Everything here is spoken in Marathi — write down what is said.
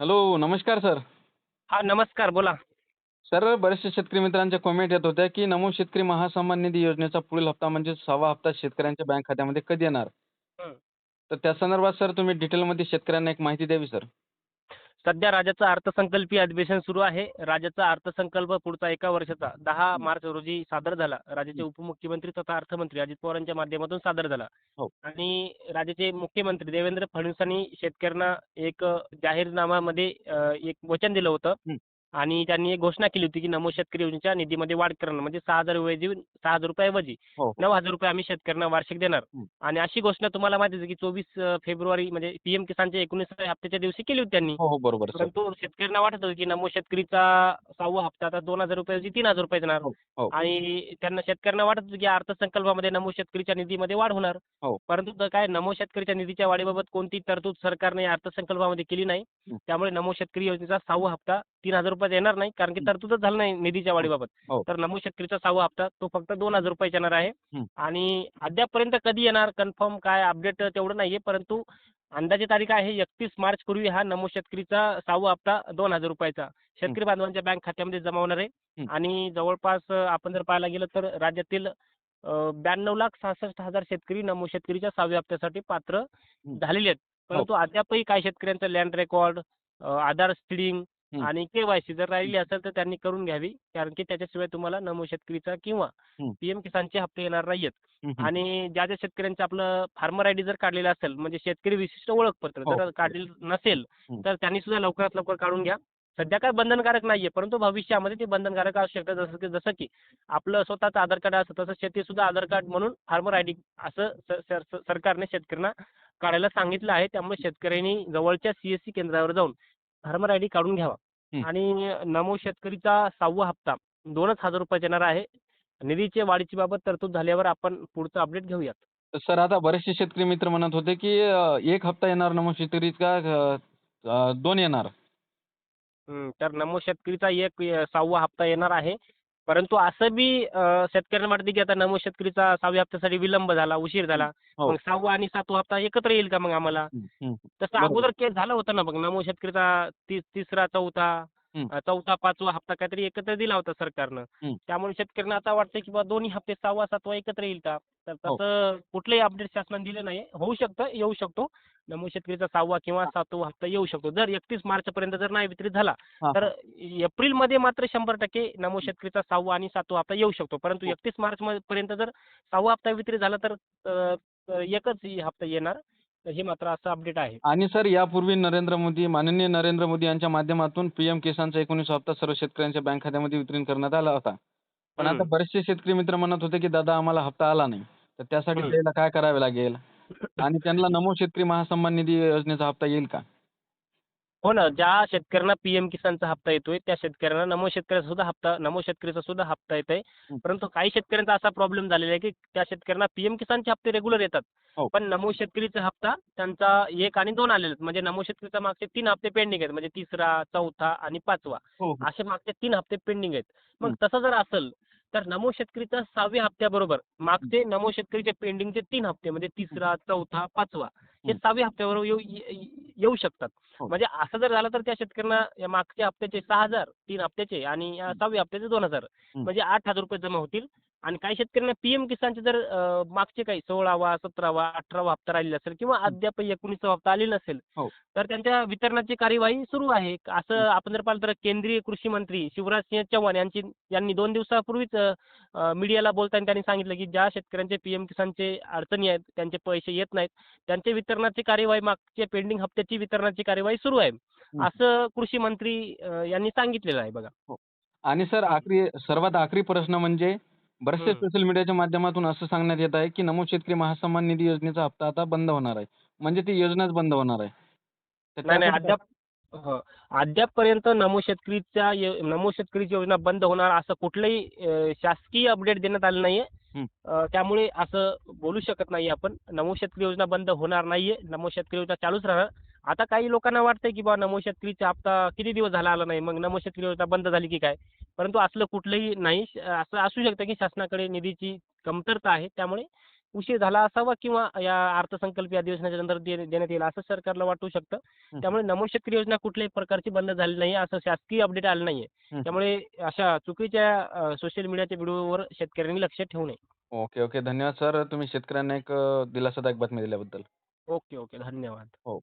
हॅलो नमस्कार सर. हा नमस्कार बोला. सर बरेचसे शेतकरी मित्रांच्या कमेंट येत होत्या की नमो शेतकरी महासन्मान निधी योजनेचा पुढील हप्ता म्हणजे सहावा हप्ता शेतकऱ्यांच्या बँक खात्यामध्ये कधी येणार? हं. तर त्या संदर्भात सर तुम्ही डिटेलमध्ये शेतकऱ्यांना एक माहिती द्यावी सर. सध्या राज्याचं अर्थसंकल्पीय अधिवेशन सुरू आहे राज्याचा अर्थसंकल्प पुढचा एका वर्षाचा दहा मार्च रोजी सादर झाला राज्याचे. उपमुख्यमंत्री तथा अर्थमंत्री अजित पवारांच्या माध्यमातून सादर झाला हो. आणि राज्याचे मुख्यमंत्री देवेंद्र फडणवीसांनी शेतकऱ्यांना एक जाहीरनाम्यामध्ये एक वचन दिलं होतं. आणि त्यांनी एक घोषणा केली होती की नमो शेतकरी योजनेच्या निधीमध्ये वाढ करणं म्हणजे सहा हजार ऐवजी सहा हजार रुपयाऐवजी हो. नऊ हजार रुपये आम्ही शेतकऱ्यांना वार्षिक देणार हं. आणि अशी घोषणा तुम्हाला माहितीच आहे की चोवीस फेब्रुवारी म्हणजे पीएम किसानच्या एकोणीसाव्या हप्त्याच्या दिवशी केली होती त्यांनी हो हो बरोबर सर परंतु शेतकऱ्यांना वाटत होतं की नमो शेतकरीचा सहावा हप्ता आता दोन हजार रुपयाऐवजी तीन हजार रुपये देणार हो, हो. आणि त्यांना शेतकऱ्यांना वाटत होतं की अर्थसंकल्पामध्ये नमो शेतकरीच्या निधीमध्ये वाढ होणार हो. परंतु तर काय नमो शेतकरीच्या निधीच्या वाढीबाबत कोणती तरतूद सरकारने अर्थसंकल्पामध्ये केली नाही हं. त्यामुळे नमो शेतकरी योजनेचा सहावा हप्ता तीन हजार रुपयात येणार नाही कारण की हं. तरतूदच झालं नाही निधीच्या वाढीबाबत हो. तर नमो शेतकरीचा सहावा हप्ता तो फक्त दोन हजार रुपयाचा येणार आहे हं. आणि अद्यापपर्यंत कधी येणार कन्फर्म काय अपडेट तेवढं नाहीये परंतु अंदाजे तारीख आहे एकतीस मार्च पूर्वी हा नमो शेतकरीचा सहावा हप्ता दोन हजार रुपयाचा शेतकरी बांधवांच्या बँक खात्यामध्ये जमा होणार आहे हं. आणि जवळपास अ, आपण जर पाहायला गेलं तर राज्यातील ब्याण्णव लाख सहासष्ट हजार शेतकरी नमो शेतकरीच्या सहाव्या हप्त्यासाठी पात्र हं. झालेले आहेत परंतु अद्यापही काही शेतकऱ्यांचं लँड रेकॉर्ड आधार स्टिडिंग हं. आणि केवायसी जर राहिली असेल तर त्यांनी करून घ्यावी कारण की त्याच्याशिवाय तुम्हाला नमो शेतकरीचा किंवा हं. पीएम किसानचे हप्ते येणार नाहीयेत हं, हं. आणि ज्या ज्या शेतकऱ्यांचं आपलं फार्मर आय डी जर काढलेलं असेल म्हणजे शेतकरी विशिष्ट ओळखपत्र हो. जर काढलेलं नसेल हं. तर त्यांनी सुद्धा लवकरात लवकर काढून घ्या सध्या काय बंधनकारक नाहीये परंतु भविष्यामध्ये ते बंधनकारक असू शकतं जसं की जसं की आपलं स्वतःचं आधार कार्ड असतं तसं शेती सुद्धा आधार कार्ड म्हणून फार्मर आय डी असं स- सर- स- सरकारने शेतकऱ्यांना काढायला सांगितलं आहे त्यामुळे शेतकऱ्यांनी जवळच्या सीएससी केंद्रावर जाऊन फार्मर आय डी काढून घ्यावा. हं. आणि नमो शेतकरीचा सहावा हप्ता दोनच हजार रुपये येणार आहे निधीचे वाढीची बाबत तरतूद झाल्यावर आपण पुढचं अपडेट घेऊयात. तर सर आता बरेचसे शेतकरी मित्र म्हणत होते की अं, एक हप्ता येणार नमो शेतकरी का अं, अं, दोन येणार? हं, तर नमो शेतकरीचा एक अ, सहावा हप्ता येणार आहे. परंतु असं बी शेतकऱ्यांना वाटते की आता नमो शेतकरीचा सहाव्या हप्त्यासाठी विलंब झाला उशीर झाला हो. मग सहावा आणि सातवा हप्ता एकत्र येईल का मग आम्हाला. तसं बरोबर. अगोदर केस झालं होतं ना बघ नमो शेतकरीचा तीस तिसरा चौथा हं. चौथा पाचवा हप्ता काहीतरी एकत्र दिला होता सरकारनं. हं. त्यामुळे शेतकऱ्यांना आता वाटतंय की बा दोन्ही हप्ते सहावा सातवा एकत्र येईल का? तर हो. तसं कुठलंही अपडेट शासनाने दिलं नाही. होऊ शकतं येऊ शकतो. नमो शेतकरीचा सहावा किंवा सातवा हप्ता येऊ शकतो. जर एकतीस मार्च पर्यंत जर नाही वितरित झाला हा, तर एप्रिलमध्ये मात्र शंभर टक्के नमो शेतकरीचा सहावा आणि सातवा हप्ता येऊ शकतो. परंतु हो. एकतीस मार्च पर्यंत जर सहावा हप्ता वितरित झाला तर अ, अ, एकच हप्ता येणार. तर हे मात्र असं अपडेट आहे. आणि सर यापूर्वी नरेंद्र मोदी माननीय नरेंद्र मोदी यांच्या माध्यमातून पीएम किसानचा एकोणीस हप्ता सर्व शेतकऱ्यांच्या बँक खात्यामध्ये वितरण करण्यात आला होता. पण आता. बरेचसे शेतकरी मित्र म्हणत होते की दादा आम्हाला हप्ता आला नाही. तर त्यासाठी. त्याला काय करावे लागेल? आणि त्यांना नमो शेतकरी महासन्मान निधी योजनेचा हप्ता येईल का? हो ना ज्या शेतकऱ्यांना पीएम किसानचा हप्ता येतोय त्या शेतकऱ्यांना नमो शेतकऱ्याचा सुद्धा हप्ता नमो शेतकरीचा सुद्धा हप्ता येत आहे हं. परंतु काही शेतकऱ्यांचा असा प्रॉब्लेम झालेला आहे की त्या शेतकऱ्यांना पीएम किसानचे हप्ते रेग्युलर येतात. हो. पण नमो शेतकरीचा हप्ता त्यांचा एक आणि दोन आलेले म्हणजे नमो शेतकरीचा मागचे तीन हप्ते पेंडिंग आहेत. म्हणजे तिसरा चौथा आणि पाचवा. हो असे मागचे तीन हप्ते पेंडिंग आहेत. मग हं. तसं जर असेल तर नमो शेतकरीचा सहाव्या हप्त्याबरोबर मागचे नमो शेतकरीचे पेंडिंगचे तीन हप्ते म्हणजे तिसरा चौथा पाचवा. हे. सहाव्या हप्त्याबरोबर येऊ शकतात हो. म्हणजे असं जर झालं तर त्या शेतकऱ्यांना या मागच्या हप्त्याचे सहा हजार तीन हप्त्याचे आणि. सहाव्या हप्त्याचे दोन हजार. म्हणजे आठ हजार रुपये जमा होतील आणि काही शेतकऱ्यांना पीएम किसानचे जर मागचे काही सोळावा सतरावा अठरावा हप्ता राहिलेला असेल किंवा अद्याप एकोणीसवा हप्ता आलेला नसेल हो. तर त्यांच्या वितरणाची कार्यवाही सुरू आहे. असं हं. आपण जर पाहिलं तर केंद्रीय कृषी मंत्री शिवराज सिंह चौहान यांची यांनी दोन दिवसापूर्वीच मीडियाला बोलताना त्यांनी सांगितलं की ज्या शेतकऱ्यांचे पीएम किसानचे अडचणी आहेत त्यांचे पैसे येत नाहीत त्यांचे वितरणाची कार्यवाही मागचे पेंडिंग हप्त्याची वितरणाची कार्यवाही सुरू आहे. असं कृषी मंत्री यांनी सांगितलेलं आहे बघा. आणि सर आखरी सर्वात आखरी प्रश्न म्हणजे हं. सोशल मीडियाच्या माध्यमातून असं सांगण्यात येत आहे की नमो शेतकरी महासन्मान निधी योजनेचा हप्ता आता बंद होणार आहे. म्हणजे ती योजनाच बंद होणार आहे. तर नाही नाही त्यासाठी- अद्याप हो अद्यापपर्यंत नमो शेतकरीच्या यो- नमो शेतकरीची योजना बंद होणार असं कुठलंही अं, शासकीय अपडेट देण्यात आलं नाहीये. हं. अं, त्यामुळे असं बोलू शकत नाही आपण. नमो शेतकरी योजना बंद होणार नाहीये. नमो शेतकरी योजना चालूच राहणार. आता काही लोकांना वाटतंय की बा नमो शेतकरीचा हप्ता किती दिवस झाला आला नाही? मग नमो शेतकरी योजना बंद झाली की काय? परंतु असलं कुठलंही नाही असं असू शकतं की शासनाकडे निधीची कमतरता आहे. त्यामुळे उशीर झाला असावा किंवा या अर्थसंकल्पीय अधिवेशनाच्या नंतर देण्यात येईल असं सरकारला वाटू शकतं. त्यामुळे नमो शेतकरी योजना कुठल्याही प्रकारची बंद झाली नाही असं शासकीय अपडेट आलं नाहीये. त्यामुळे अशा चुकीच्या सोशल मीडियाच्या व्हिडिओवर शेतकऱ्यांनी लक्ष ठेवू नये. Okay okay. धन्यवाद सर. तुम्ही शेतकऱ्यांना एक दिलासादायक बातमी दिल्याबद्दल. Okay okay. धन्यवाद. हो.